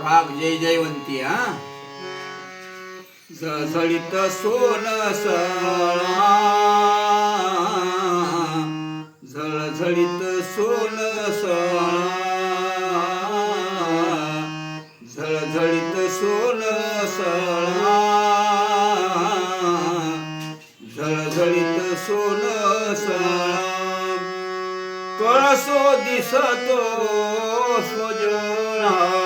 राग जय जयवंती हा? सळित सोन सळा झळझळीत सोन सळा झळझळीत सोन सळा झळझळीत सोन सळा। कळसो दिसतो सोजळा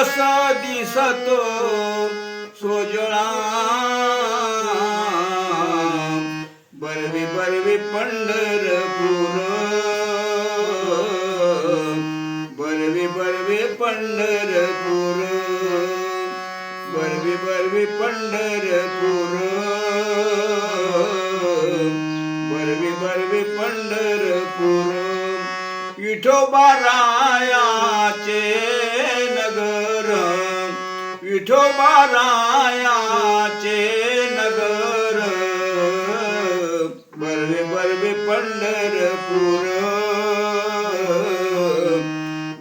कसा दिसतो सोजळा? बरवी बरवी पंढरपूर. बरवी बरवी पंढरपूर. बरवी बरवी पंढरपूर. बरवी बरवी पंढरपूर. विठोबा रायाचे विठोबारायाचे नगर. बरवे बरवे पंढरपूर.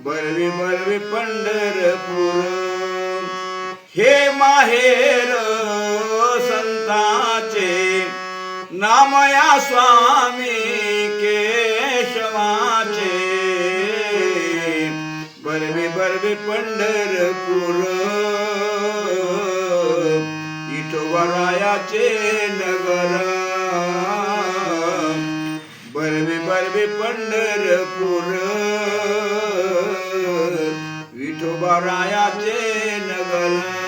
बरवे बरवे पंढरपूर. हे माहेर संताचे नामया स्वामी के भरवे भरवे पंढरपूर। इटोबरायाचे नगर। बरवे बरवे पंढरपूर। विठोबरायाचे नगर।